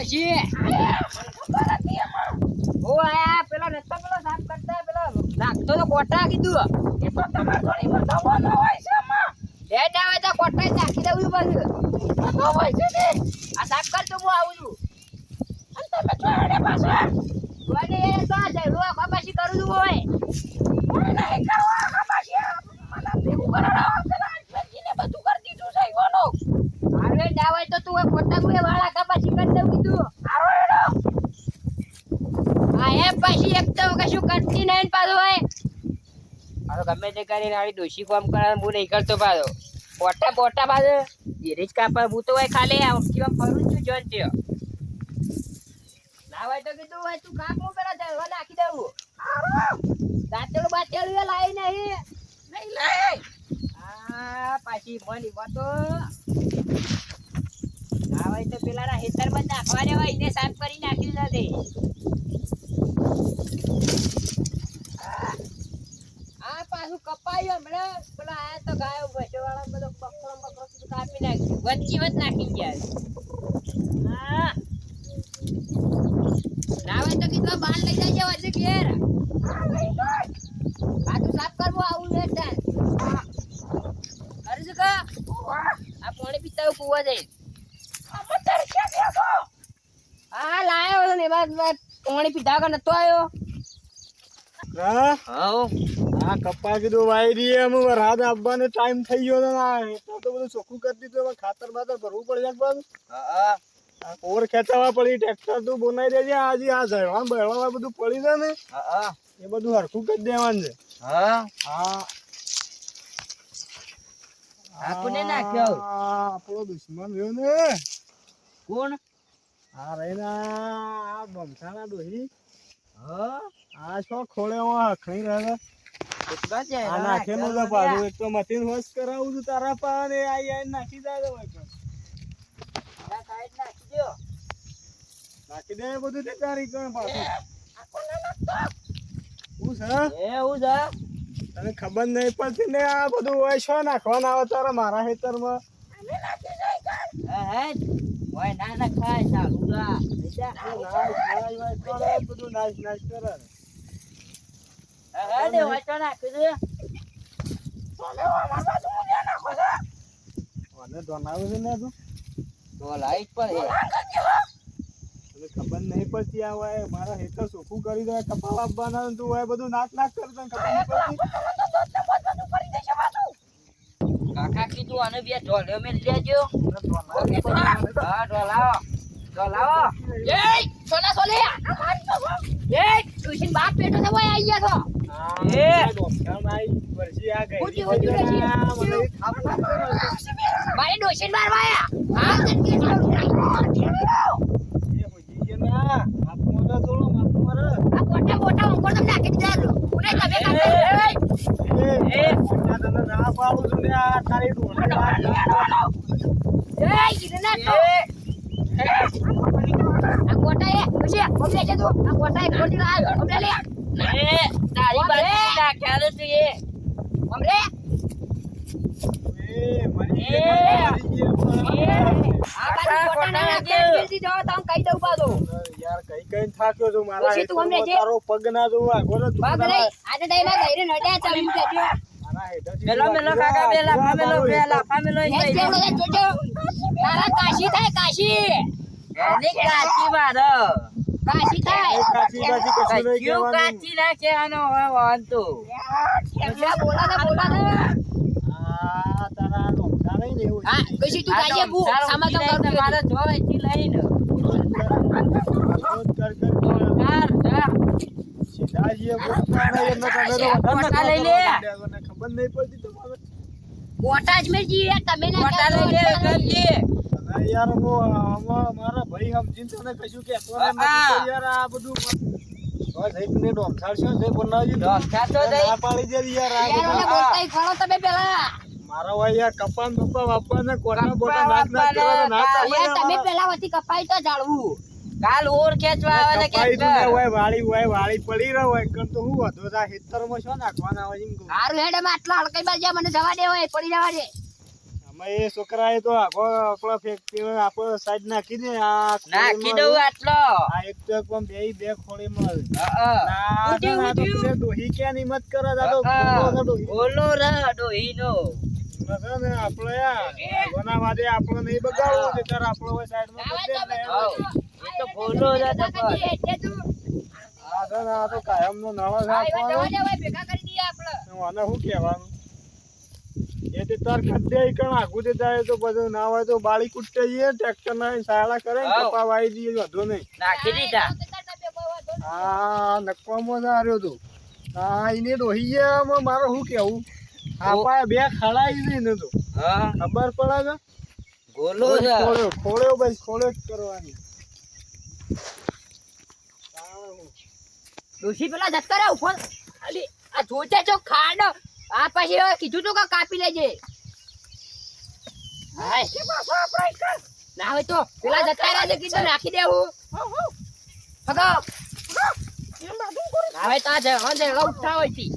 ડોશી ઓ આયા પેલો રસ્તો પેલો સાફ કરતા પેલો. નાખતો તો કોટા કીધું. એ તો તમારે થોડી બતાવવાનો હોય છે આવે તો કોટા જ નાખી દેવું પાછું. તો હોય છે ને? આ સાફ કર તો હું આવું છું. અને તમે તો હેડે પાછા. એ તો આ આ કરું છું હોય મને નહીં કરવા કપાસી મને ભેગું કરાવડાવો પેલા આજબેનજીને બધું કરી દીધું છે ઈવાનો હારે ડાવાય તો તું એ ખોટા ગુએ વાળા કપાસી કરી દઉં કીધું હારો એડો આ એ પાછી એક તો કશું કરતી નહીં ને પાછું હોય હારો કરીને આડી ડોશી કોમ કરે હું નહીં કરતો પાછો. બોટા બોટા પાછો. ધીરે જ કાપા હું તો હોય ખાલી, આ વખતે ફરું છું જોન થયો. ના હોય તો કીધું હોય હું પેલા નાખી દઉં દાંતેડું બાતેડું એ લાવી નહીં. નહીં આ પાછી મની વાતો ના હોય તો પેલાના હેતરમાં જ નાખવા દેવા, એને સાફ કરી નાખી આ પાછું કપાયું હમણાં પેલા આયા તો ગાયો ભેંસો વાળા બધો બકરો બકરો કાપી નાખ્યું. વચ્ચે વચ નાખી ગયા હા. ના તો કીધું બાર લઈ જાય વચ્ચે ઘેર. તું સાફ કરવો આવું છે તાર. કરી શકે આ પાણી પીતા કુવા જઈ હા લાયો ને એમાં પાણી પીધા આવ્યો હા? હા કપ્પા કીધું વાઈ દઈએ અમે વરસાદ આવવાનો ટાઈમ થઈ ગયો તો તો બધું ચોખ્ખું કરી દીધું ખાતર બાતર ભરવું પડે છે પણ હા કોર ખેંચાવા પડી ટ્રેક્ટર તું બોનાઈ દેજે આજે આ ઝરવા બળવા બધું પડી છે ને હા એ બધું હરખું કરી દેવાનું છે. હા. હા. આ કોને નાખ્યો? આપણો દુશ્મન રહ્યો ને. કોણ? આ રહીને આ બમસાના ડોહી. હા આ છો ખોળે હખણી રહે કેટલા નાખે આ નાખેલું પાછું એક તો મતીન હોશ કરાવું છું તારા પા ને આઈ આઈ નાખી દે તો નાખી દો નાખી દે બધું તે તારી કણ પાછું. શું છે? એવું છે. તને ખબર નહીં પડતી ને આ બધું હોય છો નાખવાના આવે તારા મારા ખેતરમાં? હે હે ઓય ના ના ખાય ચાલુ રા નાશ નાશ નાશ નાશ અને ખબર નહીં પડતી આ હોય મારા હેતર ચોખ્ખું કરી દે કપાલ આપવાના તું હોય બધું નાક નાક કરી દે કાકા કીધું આને બે ઢોલ્યો મેં લેજો અને. હા ઢોલાવો ઢોલાવો એ સોના સોલે. એ ટ્યુશન બેઠો છે ભાઈ આઈ ગયા છો. આ એ. ગઈ ઉજી, ઉજી, ઉજી. આ મને થાપ થાપ કરે. મારી ડોશન મારવાયા હા જનકી એ હોજી કે ના મારે થોડો માફ મારે આ મોટા મોટા અંકોર તમને આખી દીધા ઉને તમે કાઢો એ. આ તને ના પાડું છું ને આ તારી ડોલે એ ગિરના તો. આ પછી ઓબલે છે આ કોટા એ લાવ ઓબલે લે એ તારી બાજુ નાખ્યા રે. તું એ ઓબલે એ. મરી એ. આ બાજુ કોટા ના જલ્દી જાઓ તો હું દઉં પાછું. યાર કઈ કઈ થાક્યો છું મારા પછી તું અમને જે- તારો પગ ના જોવા ગોરો તું પગ મારા- આજે દઈ ના ગઈ નડ્યા ચાલી મૂકે મેલો મેલો કાકા બે લાફા મેલો બે જોવા લાફા મેલો એ જેવડો છે જોજો. તારા કાશી થાય કાશી. એની કાચી મારો થાય કાચી કાચી કશું નહીં કહેવાનું. કાચી ના કહેવાનો હવે વાંધો એટલા બોલા દે બોલા આ તારા ડોક્ટર નહીં ને હા કશી તું કાજે બુ સામા તો કરું મારે જોવે થી લઈને કર કર કર. કાર જા સીધા બોલતા એમને તમે તો લઈ લે. ખબર નહીં પડતી તમારે કોટા જ મેજી તમે ના મોટા લઈ લે કરજે અને યાર મારા ભાઈ સમજીને તને કશું. તો યાર આ બધું તો તમે પેલા. મારા ભાઈ કપાન બપ્પા વાપવાને કોટા બોટા નાક નાક વાપવાને ના તમે પેલા વતી કપાઈ તો જાળવું. કાલ ઓર ખેંચવા આવે ને કપાઈ તું ને ખેંચ હોય વાળી હોય વાળી પડી રહ્યો હોય. કર તો હું વધુ આ ખેતરમાં શું નાખવાના હોય. હારું હેડે આટલા હળકાઈ બાજ્યા મને જવા દે હોય પડી જવા દે. એ છોકરાએ તો આખો આપણો ફેક્ટરી આપણો સાઈડ નાખી દે આ નાખી દઉં આટલો આ એક તો બે બે. ના, ના, તો કરે. બોલો રે ડોહીનો. એમાં આપણે યાર, ભગવાનના આપણે નહીં બગાડવું આપણે દે ને. હાવ. એ તો બોલો રે. આ છે ને, આ તો કાયમનો નવો દે, ભાઈ, ભેગા કરી દઈએ આપણે આને શું કહેવાનું? એ તે તાર ખદ્દે કણ આઘું તે જાય તો બધું ના હોય તો બાળી કૂટે જઈએ, ટ્રેક્ટર ના સાયલા કરે કપા વાળી દઈએ, વાંધો નહીં. નાખી દીધા. આ નકવામાં જ હાર્યો તું. આ ડોહી ગયા, મારે શું કેવું આપા બે ખડાઈ દે ને તો. ખબર પડે બોલો ખોળ્યો ખોળ્યો જ કરવાની. ડોશી પેલા જત કરે ઉપર અલી આ જોતે જો ખાડ. આ પછી હવે કીધું તું કે કાપી લેજે. ના હોય તો પેલા જતા રહ્યા કીધું નાખી દેવું. ફગો હવે તો આ જ- ઉઠા હોય તી.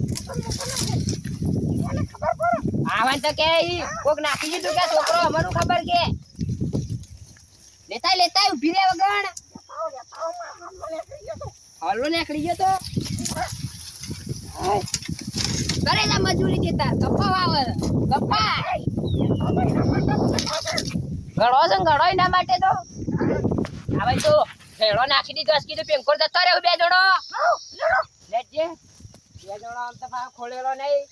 આવા તો કે કોક નાખી દીધું કે છોકરો અમારું ખબર કે. લેતાય લેતાય ઊભી રે વગણ. હાલો નીકળી ગયો તો. હાય. કરે ના મજૂરી દેતા ગપ્પા વાવે. ગપ્પા. ગળો છે ગળો એના માટે તો. હવે તો ભેળો નાખી દીધો. હશે કીધું પેંકોર જતો રહ્યો બે જણો. લેજે બે જણો આમ તો ખોલેલો નહીં.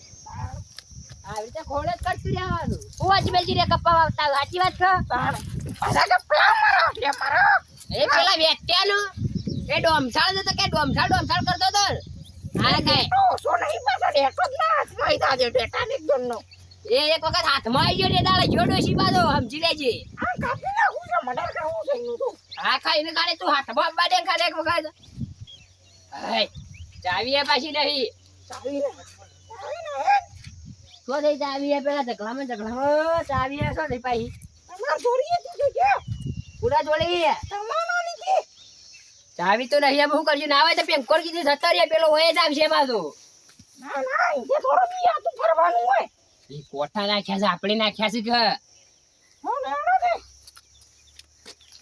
આવી રીતે ખોલે જ કરતું રહેવાનું. હું વાંચી બેસી રે ગપ્પા વાવતા સાચી વાત છે? એ પેલા વેટ્યાનું. એ ડોમસાળ જતો કે ડોમસાળ ડોમસાળ કરતો કઈ એ એક વખત હાથમાં આવી ગયો ને દાડે જો ડોશી બાજુ સમજી લેજે. હા ખાઈને ખાને તું હાથમાં દે ખાને એક વખત. ચાવી એ પાછી નહીં. શું થઈ ચાવી એ પેલા ઢગલામાં ઢગલામાં ચાવી એ શું થઈ પાછી? પૂરા જોડી ચાવી તો નહીં એમ હું કરજો ના આવે તો પેંકોર કીધું જતો રહે પેલો હોય જ આવશે એમાં તો. હોય. એ કોઠા નાખ્યા છે આપણે નાખ્યા છે કે?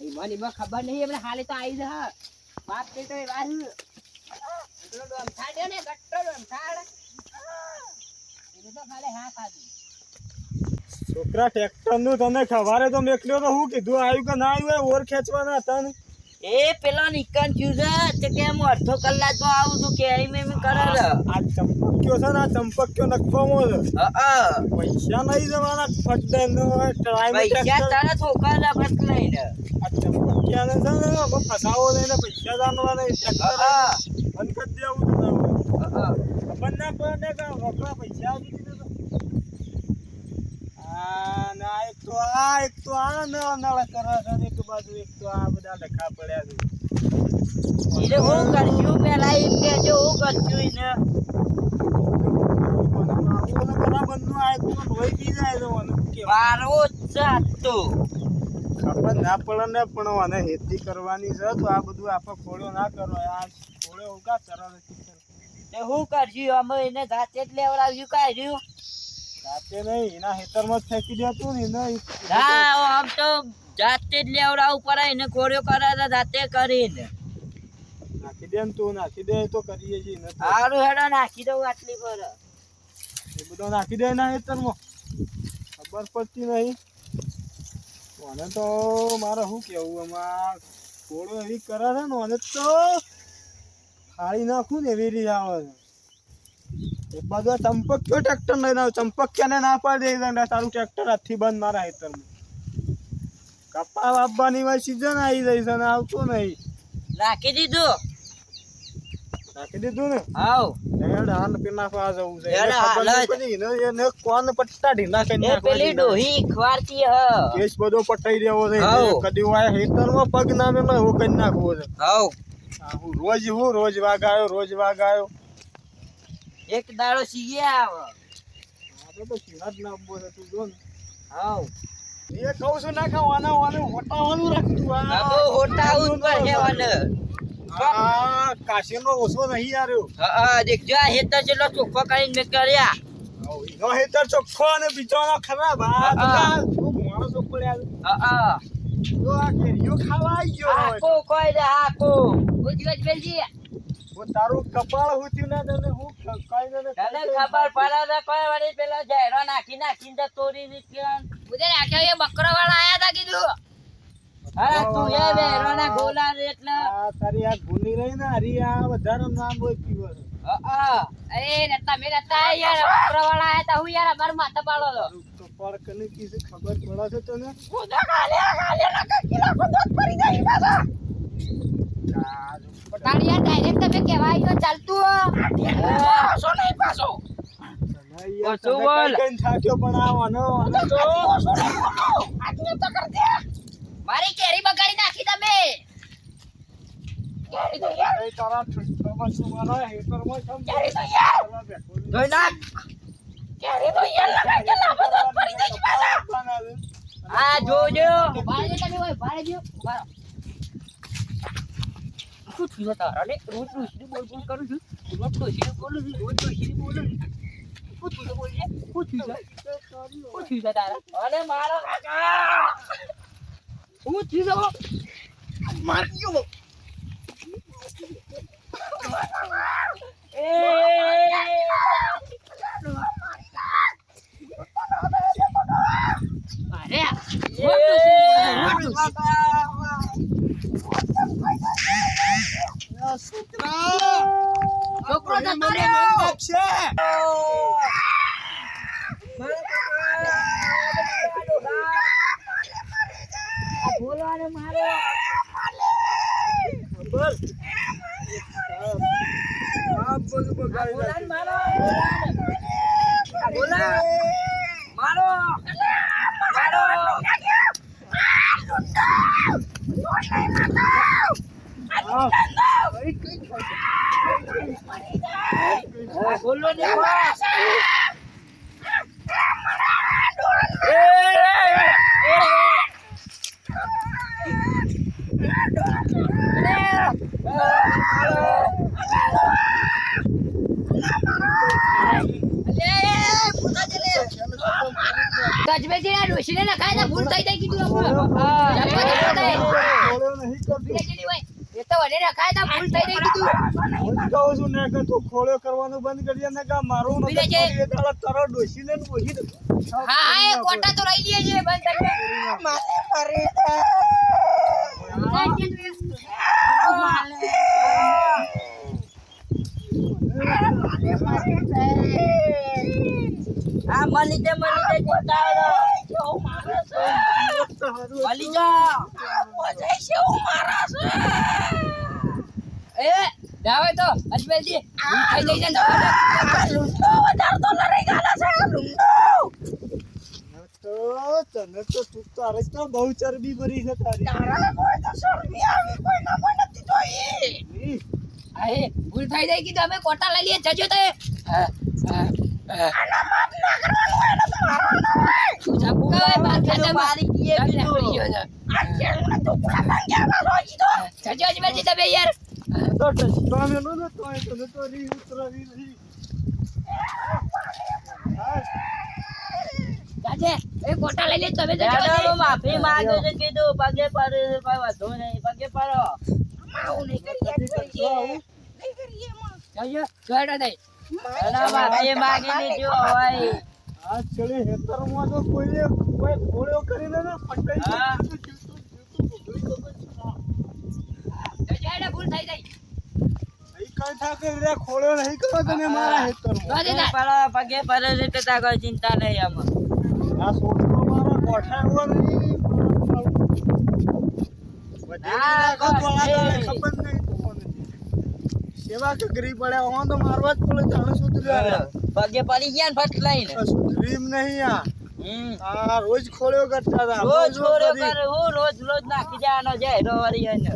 ઈ મને એમાં ખબર નહીં એમને હાલે તો આવી જા બાપ તે તો એ વાર ડોમથાળ રહ્યો ને ગટ્ટો ડોમથાળ એને તો ખાલી હા ખાધી છોકરા ટ્રેક્ટરનું તને ખવારે તો મેકલ્યો તો હું કીધું આવ્યું કે ના આવ્યું ઓર ખેંચવાના હતા ને? એ પેલો નિકન થયું છે કે હું અડધો કલાકમાં આવું છું કે મેં કરે છે. આ ચંપક્યો છે ને આ ચંપક્યો નખવામાં છે. પૈસા નહીં જવાના ફટદે નો ટ્રાય પૈસા તારા છોકરા ફટ લઈને. આ ચંપક્યાને છે ને ફસાવો લઈને પૈસા જાણવા નહીં ટ્રેક્ટર હા, બંધ કરી દેવું તો હા. ખબર ના પડે કે રોકડા પૈસા આપી દીધા આ ના એક તો આ એક તો આ નળ કરે છે બાજુ એક તો આ બધા લખા પડ્યા છે. એટલે હું કરશું પેલા કે જો હું કરશું એને. બરાબરનું આ તો. ધોઈ બી જાય કહેવું? મારો ખબર ના પડે ને પણ મને હેતી કરવાની છે તો આ બધું આપણે ખોળ્યો ના કરો. આ ખોળ્યો સરળ. હું કરશું? અમે એને જાતે જ લેવડાવ્યું કાઢ્યું જાતે નહીં એના હેતરમાં જ ફેંકી દેતું ને એને હા આમ તો જાતે જ લેવડાવવું પડે એને કોર્યો કરે તો જાતે કરીને. નાખી દે ને તું નાખી દે તો કરીએ છીએ સારું હેડો નાખી દઉં આટલી પર. એ બધો નાખી દે ના હેતરમાં. ખબર પડતી નહીં. મને તો મારે શું કેવું એમાં થોડો એવી કરે છે ને મને તો ખાળી નાખું ને એવી રીતે આવે છે. એક બાજુ ચંપક ચંપક્યો ટ્રેક્ટર નહીં ચંપક ક્યાંને ના પાડી દે તારું ટ્રેક્ટર હાથથી બંધ મારા હેતરમાં. કપા વાપવાની હોય સીઝન આવી જાય છે આવતો નહીં. રાખી દીધું. રાખી દીધું ને? આવ હેડ હાલ પેલા ફા જવું છે. હેડ હાલ એને- એને પટ્ટા ઢીલા કરી એ પેલી ડોહી ખવારતી હ. કેસ બધો પટાઈ દેવો છે. કદી વાય હેતરમાં પગ ના એવો કરી નાખવો છે. હાવ હું રોજ હું રોજ વાગાયો રોજ વાગાયો એક દાડો સીગે આવે. આપણે તો સિંહા જ નાખવો છે તું જો ને. હાવ એ કહું છું ના ખાવાના વાને હોટાવાનું રાખતું આ આ બહુ હોટા આવું પડે વાને આ કાશીનો ઓછો નહીં આર્યો હા દેખજો આ હેતર જેટલો ચોખ્ખો કરીને મેં કર્યા. હેતર ચોખ્ખો અને બીજોનો ખરાબ. આ હા. બધા યાર હા તો આ કેરીઓ ખાવા આવી ગયો. હાકો કોઈ દે હું બેલજી તારું કપાળ હુત્યું ના તને હું કઈ તને ખબર પડે કોઈ વળી પેલો ઝેરો નાખી નાખીને તો તોડી દીધી મુજે રાખ્યો એ બકરો વાળા આયા તા કીધું. અરે તું એ ઝેરો ના ગોલા એટલે. આ તારી આ ગુની રહી ને હરી આ વધારે નામ બોલ પીવો હા અરે નતા મે નતા યાર બકરો વાળા આયા તા. હું યાર અમાર માથા પાડો તો. તારું કપાળ કને કીધે ખબર પડે છે તને? તારી યાર ડાયરેક્ટ તમે કહેવાય તો ચાલતું તને યાર ઓછું બોલ. થાક્યો પણ મારી કેરી બગાડી નાખી તમે. શું થયું તારા લે રોજ ડોશી બોલ બોલ કરું છું? રોજ રોજ બોલું છું? રોજ રોજ બોલું છું? લે શું થયું છે? થયું છે તારા. અને મારો કાકા શું થયું છે. અરે રોજ ડોશી બોલે, ડોશી. છોકરો જતો રહ્યો બોલો અને મારો. મારો. બોલાન મારો. મારો બોલો ને બસ ગજબેજી ના ડોશીને નખાય ને ભૂલ થઈ જાય કીધું આપણે જપ્પો જપ્પો થાય ખોળ્યો નહીં કરતો. વિલેજની હોય એ તો વડે નખાય તો ભૂલ થઈ જાય કીધું હું જ કહું છું ને કે તું ખોળ્યો કરવાનું બંધ કરી દે ને કે આ બીજે જે- કરી દે. તારા તારો ને એ કોટા તો રહી લઈએ છે બંધ કરી આ મળી દે મળી દે ચિંતા મળી જા એ દાવે તો અજમેરજી ભૂલ થઈ જાય છે તો તને તો તું તારે તો બહુ ચરબી ભરી છે તારી ની. હા એ ભૂલ થઈ જાય કીધું અમે કોટા લઈ લઈએ જજો તો તું ઝપકા હોય બાર ખાતે મારી દીએ જજો અજમેરજી તમે તો ટચકા મેલો ને તોય તને તો રી નહીં. કોટા લઈ લે તમે. માફી માંગુ છું કીધું પગે પડે કોઈ વાંધો નહીં પગે પડો જજો જોડો નહીં અને માફી માંગી લીધું હોય આ ચડી હેતરમાં તો કોઈને કોઈ ખોળ્યો કરીને ને પટાઈ ભૂલ થઈ જાય કઈ ખોળ્યો નહીં કરો તને મારા હેતરમાં પગે પડે છે કે તાર ચિંતા નહીં આમાં. આ છોકરો મારો ગોઠાડવો નહીં. સેવા કે ગરીબ પડ્યા હો તો મારવા જ પડે જાણે સુધર્યા પગે પડી ગયા ને ફટ લઈને ડ્રીમ નહીં આ. આ રોજ ખોળ્યો કરતા રોજ ખોળ્યો કરી. હું રોજ રોજ નાખી જવાનો જાય રો વળી એને